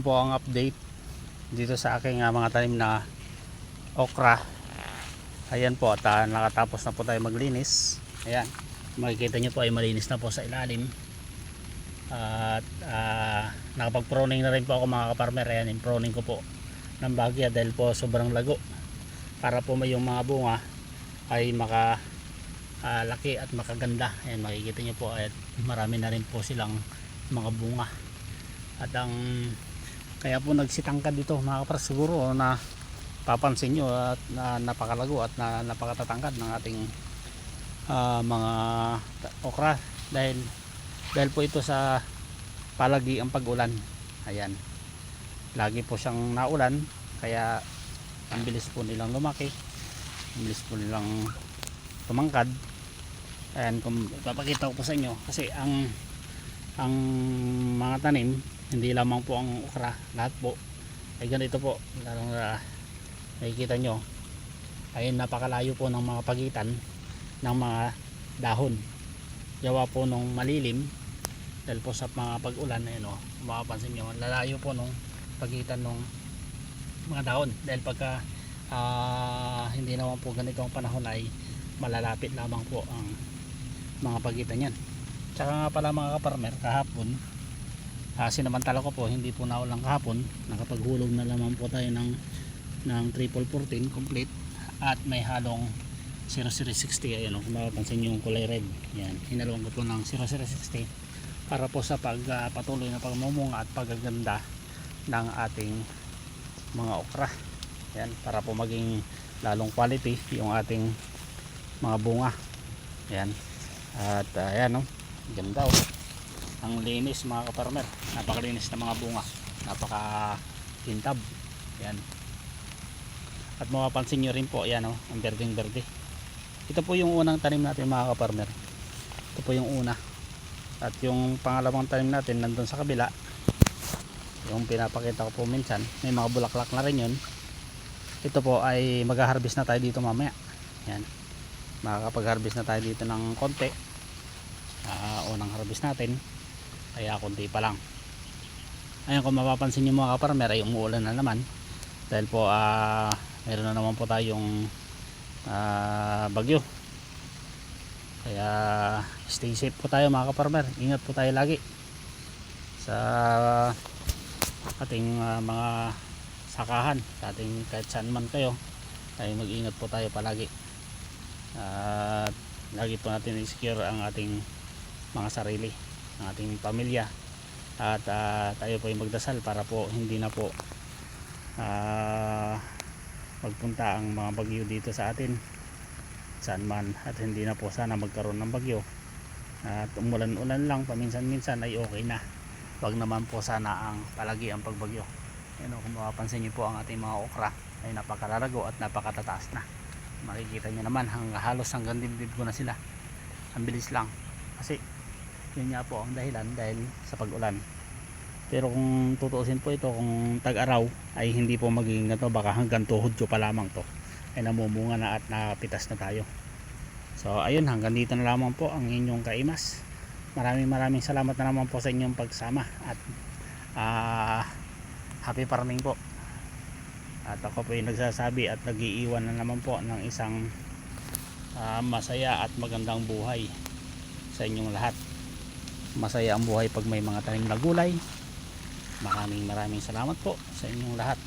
po ang update dito sa aking ah, mga tanim na okra. Ayan po at ah, nakatapos na po tayo maglinis. Ayan makikita nyo po ay malinis na po sa ilalim. At ah, nakapag proning na rin po ako mga kaparmer ayan yung proning ko po ng bagya dahil po sobrang lago. Para po may yung mga bunga ay maka ah, laki at makaganda. Ayan makikita nyo po at marami na rin po silang mga bunga. At ang kaya po nagsitangkad dito mga kapar siguro na papansin nyo at na napakalago at na napakatatangkad ng ating ah, mga okra. Dahil dahil po ito sa palagi ang pag-ulan. Ayan. Lagi po siyang naulan kaya ang bilis po nilang lumaki ang bilis po nilang tumangkad. Ayan kung papakita ko po sa inyo kasi ang ang mga tanim hindi lamang po ang okra lahat po. Ay ganito po. Lalo na nakikita nyo. Ay napakalayo po ng mga pagitan ng mga dahon. Yawa po nung malilim dahil po sa mga pag-ulan ayun o mapapansin nyo lalayo po nung pagitan ng mga dahon. Dahil pagka ah, hindi naman po ganito ang panahon ay malalapit lamang po ang mga pagitan yan tsaka nga pala mga kaparmer kahapon uh, sinamantala ko po hindi po naulang kahapon. Nakapaghulog na lamang po tayo ng ng triple 14 complete at may halong 0060 ayun o kung mapapansin yung kulay red. Yan hinalawang ko po ng 0060 para po sa pagpatuloy na pagmumunga at paggaganda ng ating mga okra. Yan para po maging lalong quality yung ating mga bunga. Yan at uh, ayan o ganda o ang linis mga kaparmer napakalinis na mga bunga. Napaka kintab yan. At mapapansin nyo rin po yan o ang berdeng berde ito po yung unang tanim natin mga kaparmer ito po yung una. At yung pangalawang tanim natin nandun sa kabila. Yung pinapakita ko po minsan may mga bulaklak na rin yun. Ito po ay mag-harvest na tayo dito mamaya. Yan. Makakapag-harvest na tayo dito ng konti. Uh, unang harvest natin kaya konti pa lang. Ayun kung mapapansin nyo mga kaparmer ay umuulan na naman. Dahil po ah meron na naman po tayong ah, bagyo. Kaya stay safe po tayo mga kaparmer ingat po tayo lagi sa ating ah, mga sakahan sa ating kahit saan man kayo. Ay mag ingat po tayo palagi. At lagi po natin i-secure ang ating mga sarili ang ating pamilya. At ah, tayo po ay magdasal para po hindi na po ah, magpunta ang mga bagyo dito sa atin. Saan man at hindi na po sana magkaroon ng bagyo. At umulan-ulan lang paminsan-minsan ay okay na. Wag naman po sana ang palagi ang pagbagyo. Yan o, kung mapapansin nyo po ang ating mga okra ay napakalalago at napakatataas na. Makikita nyo naman hang, halos hanggang dibdib ko na sila. Ang bilis lang. Kasi yun nga po ang dahilan dahil sa pag-ulan. Pero kung tutuusin po ito kung tag-araw ay hindi po magiging ganito baka hanggang tuhod ko pa lamang to ay namumunga na at napitas na tayo. So ayun hanggang dito na lamang po ang inyong kaimas. Maraming maraming salamat na naman po sa inyong pagsama at ah, happy farming po. At ako po yung nagsasabi at nagiiwan na naman po ng isang ah, masaya at magandang buhay sa inyong lahat masaya ang buhay pag may mga tanim na gulay maraming maraming salamat po sa inyong lahat